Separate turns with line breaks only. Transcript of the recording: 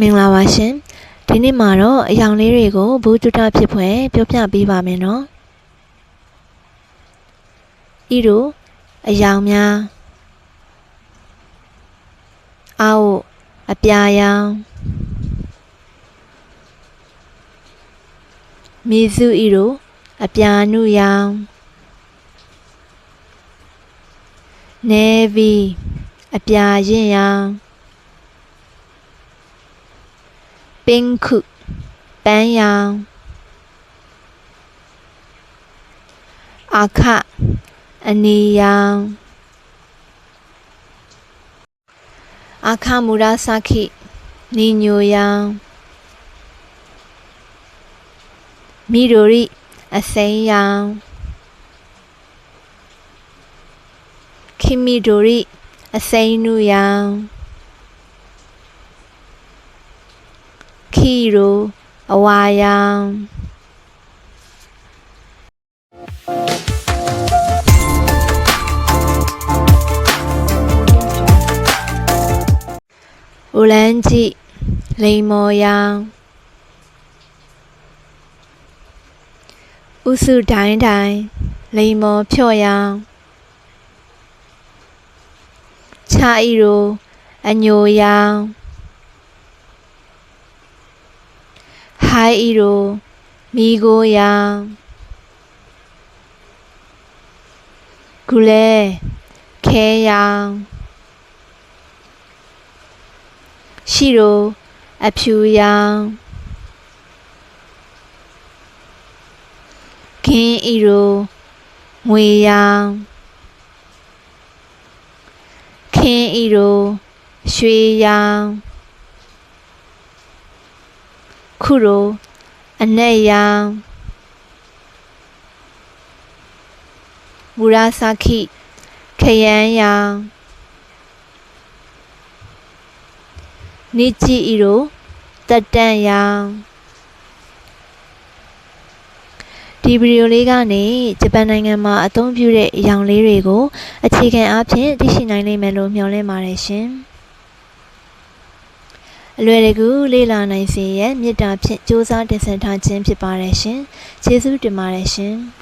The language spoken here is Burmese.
မင်္ဂလာပါရှင်ဒီနေ့မှာတော့အယောင်လေးတွေကိုဘူးတုတဖြစ်ဖွယ်ပြောပြပေးပါမယ်နော်ဤတို့အယောင်များအောက်အပြာရောင်မီစုဤတို့အပြာနုရောင်နေဗီအပြာရင်ရောင် ပင်းခုပန်းရောင်အခအနီရောင်အခမူရာစခိနီညိုရောင်မီဒိုရီအစိမ်းရောင်ခိမီဒိုရီအစိမ်းနုရောင် ခီရိုအဝါရောင်ဦးလန်းကြည့်လိန်မော်ရောင်ဥစုတိုင်းတိုင်းလိန်မော်ဖြော့ရောင်ချာဤရိုအညိုရောင် ဟိုင်းအီရိုမီကိုရောင်ဂူလဲခဲရောင်ရှိရိုအဖြူရောင်ခင်းအီရိုငွေရောင် ခင်းအီရိုရွှေရောင်ခုရိုအနက်ရောင်မူရာစာခိခယန်းရောင်နိကြည်ဤရိုတက်တန့်ရောင်ဒီဗီဒီယိုလေးကနေဂျပန်နိုင်ငံမှာအသုံးပြုတဲ့အရောင်လေးတွေကိုအခြေခံအားဖြင့်သိရှိနိုင်လိမ့်မယ်လို့မျှော်လင့်ပါတယ်ရှင်။ အလွယ်တကူလေ့လာနိုင်စေရန်မေတ္တာဖြင့်စ조사တင်ဆက်ထားခြင်းဖြစ်ပါတယ်ရှင်။ကျေးဇူးတင်ပါတယ်ရှင်။